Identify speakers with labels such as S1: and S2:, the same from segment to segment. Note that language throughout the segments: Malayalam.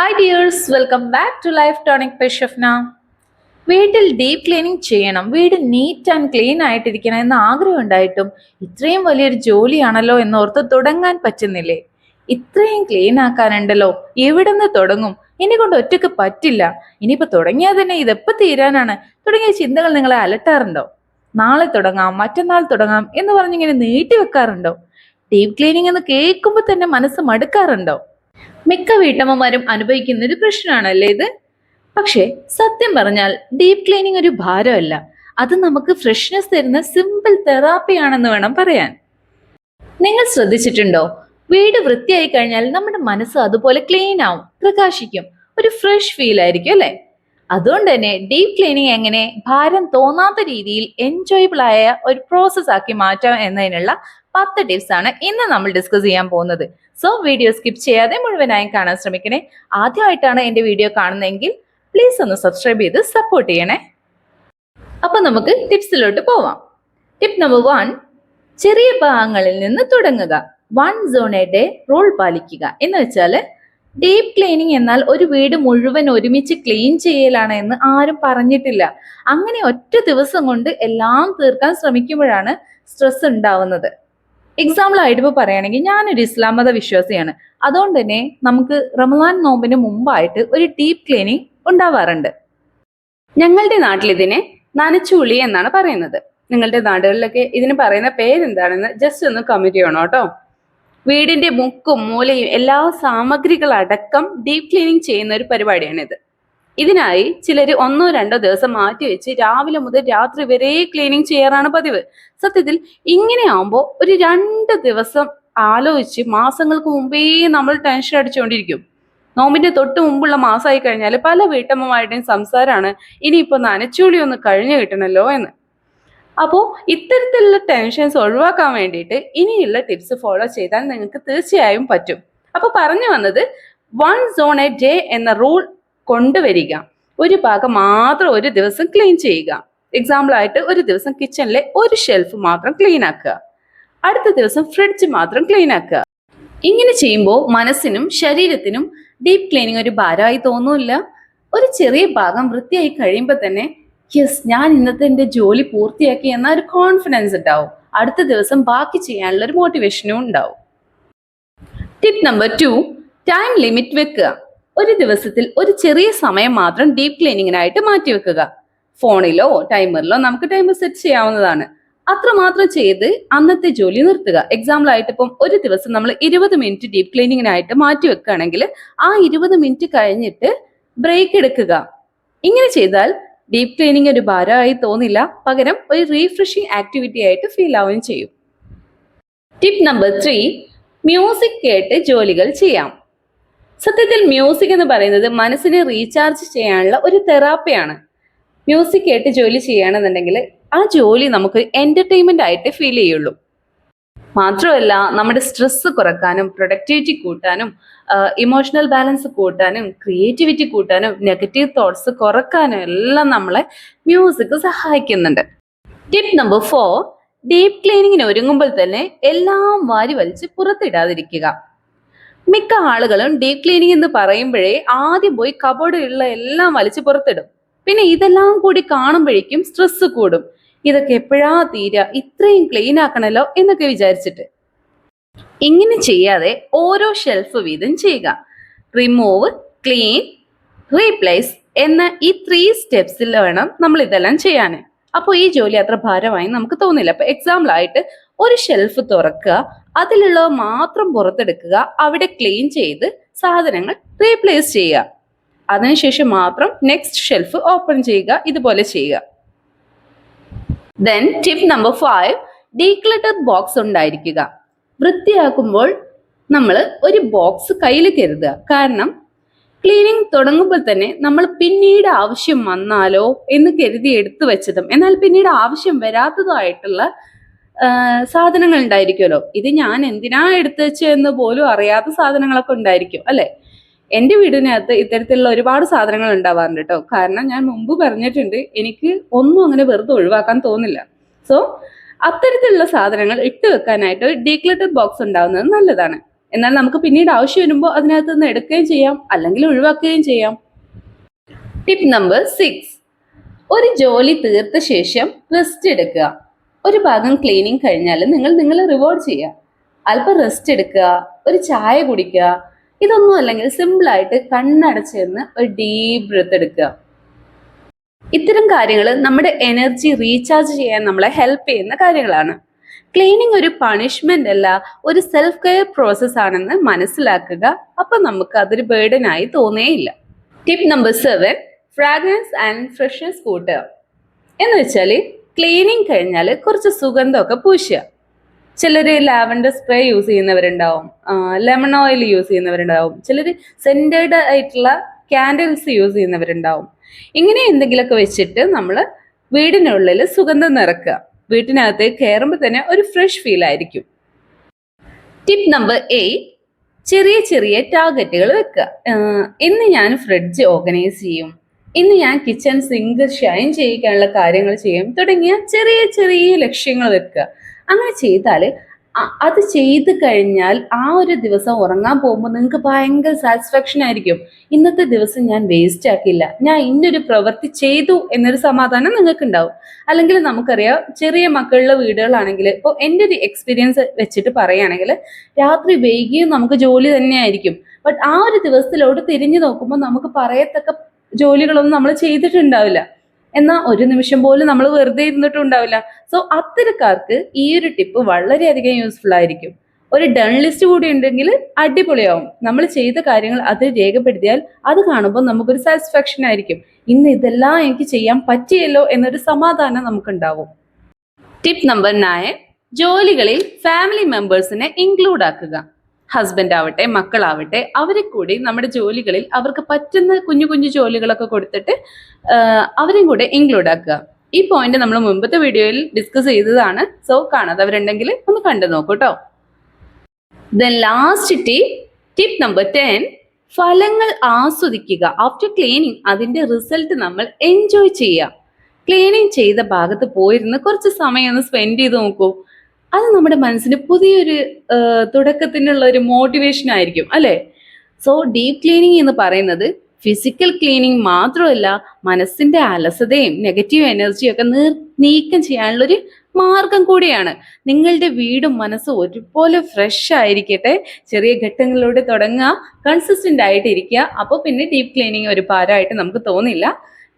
S1: Hi dears welcome back to Life Tonic പെഷഫ്ന വീട്ടിൽ ഡീപ് ക്ലീനിങ് ചെയ്യണം. വീട് നീറ്റ് ആൻഡ് ക്ലീൻ ആയിട്ടിരിക്കണം എന്ന് ആഗ്രഹം ഉണ്ടായിട്ടും ഇത്രയും വലിയൊരു ജോലിയാണല്ലോ എന്നോർത്ത് തുടങ്ങാൻ പറ്റുന്നില്ലേ? ഇത്രയും ക്ലീൻ ആക്കാനുണ്ടല്ലോ. എവിടെ നിന്ന് തുടങ്ങും? എന്നെ കൊണ്ട് ഒറ്റയ്ക്ക് പറ്റില്ല. ഇനിയിപ്പോൾ തുടങ്ങിയാൽ തന്നെ ഇതെപ്പോൾ തീരാനാണ്? തുടങ്ങിയ ചിന്തകൾ നിങ്ങളെ അലട്ടാറുണ്ടോ? നാളെ തുടങ്ങാം മറ്റന്നാൾ തുടങ്ങാം എന്ന് പറഞ്ഞിങ്ങനെ നീട്ടി വെക്കാറുണ്ടോ? ഡീപ് ക്ലീനിങ് എന്ന് കേൾക്കുമ്പോൾ തന്നെ മനസ്സ് മടുക്കാറുണ്ടോ? മിക്ക വീട്ടമ്മമാരും അനുഭവിക്കുന്ന ഒരു പ്രശ്നമാണല്ലേ ഇത്? പക്ഷേ സത്യം പറഞ്ഞാൽ ഡീപ് ക്ലീനിങ് ഒരു ഭാരമല്ല. അത് നമുക്ക് ഫ്രഷ്നെസ് തരുന്ന സിമ്പിൾ തെറാപ്പിയാണെന്ന് വേണം പറയാൻ. നിങ്ങൾ ശ്രദ്ധിച്ചിട്ടുണ്ടോ? വീട് വൃത്തിയായി കഴിഞ്ഞാൽ നമ്മുടെ മനസ്സ് അതുപോലെ ക്ലീൻ ആവും പ്രകാശിക്കും. ഒരു ഫ്രഷ് ഫീൽ ആയിരിക്കും അല്ലെ? അതുകൊണ്ട് തന്നെ ഡീപ് ക്ലീനിങ് എങ്ങനെ ഭാരം തോന്നാത്ത രീതിയിൽ എൻജോയബിൾ ആയ ഒരു പ്രോസസ് ആക്കി മാറ്റാം എന്നതിനുള്ള പത്ത് ടിപ്സ് ആണ് ഇന്ന് നമ്മൾ ഡിസ്കസ് ചെയ്യാൻ പോകുന്നത്. സോ വീഡിയോ സ്കിപ്പ് ചെയ്യാതെ മുഴുവനായും കാണാൻ ശ്രമിക്കണേ. ആദ്യമായിട്ടാണ് എന്റെ വീഡിയോ കാണുന്നതെങ്കിൽ പ്ലീസ് ഒന്ന് സബ്സ്ക്രൈബ് ചെയ്ത് സപ്പോർട്ട് ചെയ്യണേ. അപ്പൊ നമുക്ക് ടിപ്സിലോട്ട് പോവാം. ടിപ്പ് നമ്പർ വൺ ചെറിയ ഭാഗങ്ങളിൽ നിന്ന് തുടങ്ങുക. One zone a day rule പാലിക്കുക. എന്ന് വെച്ചാൽ ഡീപ് ക്ലീനിങ് എന്നാൽ ഒരു വീട് മുഴുവൻ ഒരുമിച്ച് ക്ലീൻ ചെയ്യലാണ് എന്ന് ആരും പറഞ്ഞിട്ടില്ല. അങ്ങനെ ഒറ്റ ദിവസം കൊണ്ട് എല്ലാം തീർക്കാൻ ശ്രമിക്കുമ്പോഴാണ് സ്ട്രെസ് ഉണ്ടാവുന്നത്. എക്സാമ്പിൾ ആയിട്ട് ഇപ്പോൾ പറയുകയാണെങ്കിൽ ഞാനൊരു ഇസ്ലാം മത വിശ്വാസിയാണ്. അതുകൊണ്ട് തന്നെ നമുക്ക് റമദാൻ നോമ്പിന് മുമ്പായിട്ട് ഒരു ഡീപ് ക്ലീനിങ് ഉണ്ടാവാറുണ്ട്. ഞങ്ങളുടെ നാട്ടിൽ ഇതിനെ നനച്ചുളി എന്നാണ് പറയുന്നത്. നിങ്ങളുടെ നാടുകളിലൊക്കെ ഇതിന് പറയുന്ന പേരെന്താണെന്ന് ജസ്റ്റ് ഒന്ന് കമന്റ് ചെയ്യണം കേട്ടോ വീടിന്റെ മുക്കും മൂലയും എല്ലാ സാമഗ്രികളടക്കം ഡീപ് ക്ലീനിങ് ചെയ്യുന്ന ഒരു പരിപാടിയാണിത്. ഇതിനായി ചിലർ ഒന്നോ രണ്ടോ ദിവസം മാറ്റി വെച്ച് രാവിലെ മുതൽ രാത്രി വരെ ക്ലീനിങ് ചെയ്യാറാണ് പതിവ്. സത്യത്തിൽ ഇങ്ങനെ ആവുമ്പോൾ ഒരു രണ്ട് ദിവസം ആലോചിച്ച് മാസങ്ങൾക്ക് മുമ്പേ നമ്മൾ ടെൻഷൻ അടിച്ചുകൊണ്ടിരിക്കും നോമ്പിന്റെ തൊട്ട് മുമ്പുള്ള മാസമായി കഴിഞ്ഞാൽ പല വീട്ടമ്മമാരുടെയും സംസാരമാണ് ഇനിയിപ്പോൾ നനച്ചൂളി ഒന്ന് കഴിഞ്ഞു കിട്ടണല്ലോ എന്ന്. അപ്പോൾ ഇത്തരത്തിലുള്ള ടെൻഷൻസ് ഒഴിവാക്കാൻ വേണ്ടിയിട്ട് ഇനിയുള്ള ടിപ്സ് ഫോളോ ചെയ്താൽ നിങ്ങൾക്ക് തീർച്ചയായും പറ്റും. അപ്പോൾ പറഞ്ഞു വന്നത് വൺ സോൺ എ ഡേ എന്ന റൂൾ കൊണ്ടുവരിക. ഒരു ഭാഗം മാത്രം ഒരു ദിവസം ക്ലീൻ ചെയ്യുക. എക്സാമ്പിൾ ആയിട്ട് ഒരു ദിവസം കിച്ചണിലെ ഒരു ഷെൽഫ് മാത്രം ക്ലീൻ ആക്കുക. അടുത്ത ദിവസം ഫ്രിഡ്ജ് മാത്രം ക്ലീൻ ആക്കുക. ഇങ്ങനെ ചെയ്യുമ്പോൾ മനസ്സിനും ശരീരത്തിനും ഡീപ് ക്ലീനിങ് ഒരു ഭാരമായി തോന്നില്ല. ഒരു ചെറിയ ഭാഗം വൃത്തിയായി കഴിയുമ്പോൾ തന്നെ യെസ് ഞാൻ ഇന്നത്തെ എന്റെ ജോലി പൂർത്തിയാക്കി എന്ന ഒരു കോൺഫിഡൻസ് ഉണ്ടാവും. അടുത്ത ദിവസം ബാക്കി ചെയ്യാനുള്ള ഒരു മോട്ടിവേഷനും ഉണ്ടാവും. Tip number two time limit വെക്കുക. ഒരു ദിവസത്തിൽ ഒരു ചെറിയ സമയം മാത്രം ഡീപ് ക്ലീനിങ്ങിനായിട്ട് മാറ്റി വെക്കുക. ഫോണിലോ ടൈമറിലോ നമുക്ക് ടൈമർ സെറ്റ് ചെയ്യാവുന്നതാണ്. അത്രമാത്രം ചെയ്ത് അന്നത്തെ ജോലി നിർത്തുക. എക്സാമ്പിൾ ആയിട്ട് ഇപ്പം ഒരു ദിവസം നമ്മൾ ഇരുപത് മിനിറ്റ് ഡീപ് ക്ലീനിങ്ങിനായിട്ട് മാറ്റി വെക്കുകയാണെങ്കിൽ ആ ഇരുപത് മിനിറ്റ് കഴിഞ്ഞിട്ട് ബ്രേക്ക് എടുക്കുക. ഇങ്ങനെ ചെയ്താൽ ഡീപ്പ് ക്ലീനിങ് ഒരു ഭാരമായി തോന്നില്ല. പകരം ഒരു റീഫ്രഷിംഗ് ആക്ടിവിറ്റി ആയിട്ട് ഫീൽ ആവുകയും ചെയ്യും. ടിപ്പ് നമ്പർ ത്രീ മ്യൂസിക് കേട്ട് ജോലികൾ ചെയ്യാം. സത്യത്തിൽ മ്യൂസിക് എന്ന് പറയുന്നത് മനസ്സിനെ റീചാർജ് ചെയ്യാനുള്ള ഒരു തെറാപ്പിയാണ് മ്യൂസിക് കേട്ട് ജോലി ചെയ്യുകയാണെന്നുണ്ടെങ്കിൽ ആ ജോലി നമുക്ക് എന്റർടൈൻമെന്റ് ആയിട്ട് ഫീൽ ചെയ്യുള്ളൂ. മാത്രമല്ല നമ്മുടെ സ്ട്രെസ് കുറക്കാനും പ്രൊഡക്ടിവിറ്റി കൂട്ടാനും ഇമോഷണൽ ബാലൻസ് കൂട്ടാനും ക്രിയേറ്റിവിറ്റി കൂട്ടാനും നെഗറ്റീവ് തോട്ട്സ് കുറക്കാനും എല്ലാം നമ്മളെ മ്യൂസിക് സഹായിക്കുന്നുണ്ട്. ടിപ്പ് നമ്പർ ഫോർ ഡീപ് ക്ലീനിങ്ങിന് ഒരുങ്ങുമ്പോൾ തന്നെ എല്ലാം വാരി വലിച്ച് പുറത്തിടാതിരിക്കുക. മിക്ക ആളുകളും ഡീപ് ക്ലീനിങ് എന്ന് പറയുമ്പോഴേ ആദ്യം പോയി കബോർഡിലുള്ള എല്ലാം വലിച്ചു പുറത്തിടും. പിന്നെ ഇതെല്ലാം കൂടി കാണുമ്പോഴേക്കും സ്ട്രെസ് കൂടും. ഇതൊക്കെ എപ്പോഴാ തീരുക ഇത്രയും ക്ലീൻ ആക്കണല്ലോ എന്നൊക്കെ വിചാരിച്ചിട്ട്. ഇങ്ങനെ ചെയ്യാതെ ഓരോ ഷെൽഫ് വീതം ചെയ്യുക. റിമൂവ് ക്ലീൻ റീപ്ലേസ് എന്ന ഈ ത്രീ സ്റ്റെപ്സിൽ വേണം നമ്മൾ ഇതെല്ലാം ചെയ്യാൻ. അപ്പോൾ ഈ ജോലി അത്ര ഭാരമായി നമുക്ക് തോന്നില്ല. അപ്പൊ എക്സാമ്പിൾ ആയിട്ട് ഒരു ഷെൽഫ് തുറക്കുക. അതിലുള്ളവ മാത്രം പുറത്തെടുക്കുക. അവിടെ ക്ലീൻ ചെയ്ത് സാധനങ്ങൾ റീപ്ലേസ് ചെയ്യുക. അതിനുശേഷം മാത്രം നെക്സ്റ്റ് ഷെൽഫ് ഓപ്പൺ ചെയ്യുക. ഇതുപോലെ ചെയ്യുക. Then tip number five declutter box ഉണ്ടായിരിക്കുക. വൃത്തിയാക്കുമ്പോൾ നമ്മൾ ഒരു ബോക്സ് കയ്യിൽ കരുതുക. കാരണം ക്ലീനിങ് തുടങ്ങുമ്പോൾ തന്നെ നമ്മൾ പിന്നീട് ആവശ്യം വന്നാലോ എന്ന് കരുതി എടുത്തു വെച്ചതും എന്നാൽ പിന്നീട് ആവശ്യം വരാത്തതായിട്ടുള്ള സാധനങ്ങൾ ഉണ്ടായിരിക്കുമല്ലോ. ഇത് ഞാൻ എന്തിനാ എടുത്തു വെച്ചതെന്ന് പോലും അറിയാത്ത സാധനങ്ങളൊക്കെ ഉണ്ടായിരിക്കും അല്ലെ? എന്റെ വീടിനകത്ത് ഇത്തരത്തിലുള്ള ഒരുപാട് സാധനങ്ങൾ ഉണ്ടാവാറുണ്ട് കേട്ടോ കാരണം ഞാൻ മുമ്പ് പറഞ്ഞിട്ടുണ്ട് എനിക്ക് ഒന്നും അങ്ങനെ വെറുതെ ഒഴിവാക്കാൻ തോന്നില്ല. സോ അത്തരത്തിലുള്ള സാധനങ്ങൾ ഇട്ട് വെക്കാനായിട്ട് ഒരു ഡീക്ലറ്റഡ് ബോക്സ് ഉണ്ടാവുന്നത് നല്ലതാണ്. എന്നാൽ നമുക്ക് പിന്നീട് ആവശ്യം വരുമ്പോൾ അതിനകത്ത് നിന്ന് എടുക്കുകയും ചെയ്യാം അല്ലെങ്കിൽ ഒഴിവാക്കുകയും ചെയ്യാം. ടിപ്പ് നമ്പർ സിക്സ് ഒരു ജോലി തീർത്ത ശേഷം റെസ്റ്റ് എടുക്കുക. ഒരു ഭാഗം ക്ലീനിങ് കഴിഞ്ഞാൽ നിങ്ങൾ നിങ്ങളെ റിവാർഡ് ചെയ്യുക. അല്പം റെസ്റ്റ് എടുക്കുക. ഒരു ചായ കുടിക്കുക. ഇതൊന്നും അല്ലെങ്കിൽ സിമ്പിളായിട്ട് കണ്ണടച്ചിരുന്ന് ഒരു ഡീപ് ബ്രത്ത് എടുക്കുക. ഇത്തരം കാര്യങ്ങൾ നമ്മുടെ എനർജി റീചാർജ് ചെയ്യാൻ നമ്മളെ ഹെൽപ്പ് ചെയ്യുന്ന കാര്യങ്ങളാണ്. ക്ലീനിങ് ഒരു പണിഷ്മെന്റ് അല്ല ഒരു സെൽഫ് കെയർ പ്രോസസ് ആണെന്ന് മനസ്സിലാക്കുക. അപ്പൊ നമുക്ക് അതൊരു ബേർഡനായി തോന്നേയില്ല tip number seven fragrance and freshness കൂട്ടുക. എന്ന് വെച്ചാൽ ക്ലീനിങ് കഴിഞ്ഞാൽ കുറച്ച് സുഗന്ധമൊക്കെ പൂശുക. ചിലർ ലാവൻഡർ സ്പ്രേ യൂസ് ചെയ്യുന്നവരുണ്ടാവും. ലെമൺ ഓയിൽ യൂസ് ചെയ്യുന്നവരുണ്ടാവും. ചിലർ സെന്റേഡ് ആയിട്ടുള്ള ക്യാൻഡിൽസ് യൂസ് ചെയ്യുന്നവരുണ്ടാവും. ഇങ്ങനെ എന്തെങ്കിലുമൊക്കെ വെച്ചിട്ട് നമ്മൾ വീടിനുള്ളിൽ സുഗന്ധം നിറക്കുക. വീട്ടിനകത്ത് കയറുമ്പോൾ തന്നെ ഒരു ഫ്രഷ് ഫീൽ ആയിരിക്കും. ടിപ്പ് നമ്പർ എയ്റ്റ് ചെറിയ ചെറിയ ടാർഗറ്റുകൾ വെക്കുക. ഇന്ന് ഞാൻ ഫ്രിഡ്ജ് ഓർഗനൈസ് ചെയ്യും. ഇന്ന് ഞാൻ കിച്ചൺ സിങ്ക് ഷൈൻ ചെയ്യിക്കാനുള്ള കാര്യങ്ങൾ ചെയ്യും. തുടങ്ങിയ ചെറിയ ചെറിയ ലക്ഷ്യങ്ങൾ വെക്കുക. അങ്ങനെ ചെയ്താൽ അത് ചെയ്ത് കഴിഞ്ഞാൽ ആ ഒരു ദിവസം ഉറങ്ങാൻ പോകുമ്പോൾ നിങ്ങൾക്ക് ഭയങ്കര സാറ്റിസ്ഫാക്ഷൻ ആയിരിക്കും. ഇന്നത്തെ ദിവസം ഞാൻ വേസ്റ്റ് ആക്കില്ല ഞാൻ ഇന്നൊരു പ്രവൃത്തി ചെയ്തു എന്നൊരു സമാധാനം നിങ്ങൾക്ക് ഉണ്ടാവും അല്ലെങ്കിൽ നമുക്കറിയാം ചെറിയ മക്കളുടെ വീടുകളാണെങ്കിൽ ഇപ്പോൾ എന്റെ ഒരു എക്സ്പീരിയൻസ് വെച്ചിട്ട് പറയുകയാണെങ്കിൽ രാത്രി വൈകിയും നമുക്ക് ജോലി തന്നെയായിരിക്കും ബട്ട് ആ ഒരു ദിവസത്തിലോട്ട് തിരിഞ്ഞു നോക്കുമ്പോൾ നമുക്ക് പറയത്തക്ക ജോലികളൊന്നും നമ്മൾ ചെയ്തിട്ടുണ്ടാവില്ല. എന്നാൽ ഒരു നിമിഷം പോലും നമ്മൾ വെറുതെ ഇരുന്നിട്ടുണ്ടാവില്ല. സോ അത്തരക്കാർക്ക് ഈ ഒരു ടിപ്പ് വളരെയധികം യൂസ്ഫുൾ ആയിരിക്കും. ഒരു ഡൺ ലിസ്റ്റ് കൂടി ഉണ്ടെങ്കിൽ അടിപൊളിയാവും. നമ്മൾ ചെയ്ത കാര്യങ്ങൾ അത് രേഖപ്പെടുത്തിയാൽ അത് കാണുമ്പോൾ നമുക്കൊരു സാറ്റിസ്ഫാക്ഷൻ ആയിരിക്കും. ഇന്ന് ഇതെല്ലാം എനിക്ക് ചെയ്യാൻ പറ്റിയല്ലോ എന്നൊരു സമാധാനം നമുക്കുണ്ടാവും. ടിപ്പ് നമ്പർ നയൻ ജോലികളിൽ ഫാമിലി മെമ്പേഴ്സിനെ ഇൻക്ലൂഡ് ആക്കുക. ഹസ്ബൻഡ് ആവട്ടെ മക്കളാവട്ടെ അവരെ കൂടി നമ്മുടെ ജോലികളിൽ അവർക്ക് പറ്റുന്ന കുഞ്ഞു കുഞ്ഞു ജോലികളൊക്കെ കൊടുത്തിട്ട് അവരെയും കൂടെ ഇൻക്ലൂഡ് ആക്കുക. ഈ പോയിന്റ് നമ്മൾ മുമ്പത്തെ വീഡിയോയിൽ ഡിസ്കസ് ചെയ്തതാണ്. സോ കാണാത്തവരുണ്ടെങ്കിൽ ഒന്ന് കണ്ടു നോക്കൂ കേട്ടോ last T tip number ten ഫലങ്ങൾ ആസ്വദിക്കുക. ആഫ്റ്റർ ക്ലീനിങ് അതിന്റെ റിസൾട്ട് നമ്മൾ എൻജോയ് ചെയ്യുക. ക്ലീനിങ് ചെയ്ത ഭാഗത്ത് പോയിരുന്ന് കുറച്ച് സമയം ഒന്ന് സ്പെൻഡ് ചെയ്ത് നോക്കൂ. അത് നമ്മുടെ മനസ്സിന് പുതിയൊരു തുടക്കത്തിനുള്ള ഒരു മോട്ടിവേഷൻ ആയിരിക്കും അല്ലേ? സോ ഡീപ് ക്ലീനിങ് എന്ന് പറയുന്നത് ഫിസിക്കൽ ക്ലീനിങ് മാത്രമല്ല മനസ്സിന്റെ അലസതയും നെഗറ്റീവ് എനർജിയും ഒക്കെ നീക്കം ചെയ്യാനുള്ളൊരു മാർഗം കൂടിയാണ്. നിങ്ങളുടെ വീടും മനസ്സും ഒരുപോലെ ഫ്രഷ് ആയിരിക്കട്ടെ. ചെറിയ ഘട്ടങ്ങളിലൂടെ തുടങ്ങുക കൺസിസ്റ്റന്റ് ആയിട്ട് ഇരിക്കുക അപ്പോൾ പിന്നെ ഡീപ് ക്ലീനിങ് ഒരു ഭാരമായിട്ട് നമുക്ക് തോന്നില്ല.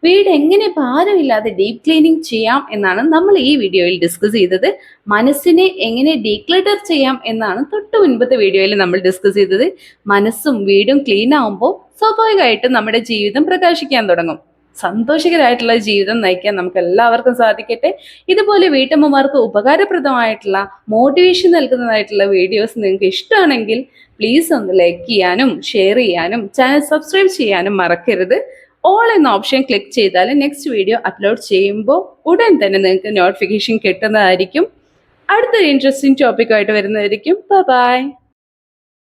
S1: വീട് എങ്ങനെ ഭാരമില്ലാതെ ഡീപ് ക്ലീനിങ് ചെയ്യാം എന്നാണ് നമ്മൾ ഈ വീഡിയോയിൽ ഡിസ്കസ് ചെയ്തത്. മനസ്സിനെ എങ്ങനെ ഡീക്ലട്ടർ ചെയ്യാം എന്നാണ് തൊട്ട് മുൻപത്തെ വീഡിയോയിൽ നമ്മൾ ഡിസ്കസ് ചെയ്തത്. മനസ്സും വീടും ക്ലീൻ ആവുമ്പോൾ സ്വാഭാവികമായിട്ടും നമ്മുടെ ജീവിതം പ്രകാശിക്കാൻ തുടങ്ങും. സന്തോഷകരമായിട്ടുള്ള ജീവിതം നയിക്കാൻ നമുക്ക് എല്ലാവർക്കും സാധിക്കട്ടെ. ഇതുപോലെ വീട്ടമ്മമാർക്ക് ഉപകാരപ്രദമായിട്ടുള്ള മോട്ടിവേഷൻ നൽകുന്നതായിട്ടുള്ള വീഡിയോസ് നിങ്ങൾക്ക് ഇഷ്ടമാണെങ്കിൽ പ്ലീസ് ഒന്ന് ലൈക്ക് ചെയ്യാനും ഷെയർ ചെയ്യാനും ചാനൽ സബ്സ്ക്രൈബ് ചെയ്യാനും മറക്കരുത്. ഓൾ എന്ന ഓപ്ഷൻ ക്ലിക്ക് ചെയ്താൽ നെക്സ്റ്റ് വീഡിയോ അപ്ലോഡ് ചെയ്യുമ്പോൾ ഉടൻ തന്നെ നിങ്ങൾക്ക് നോട്ടിഫിക്കേഷൻ കിട്ടുന്നതായിരിക്കും. അടുത്തൊരു ഇൻട്രസ്റ്റിംഗ് ടോപ്പിക്കായിട്ട് വരുന്നതായിരിക്കും. ബൈ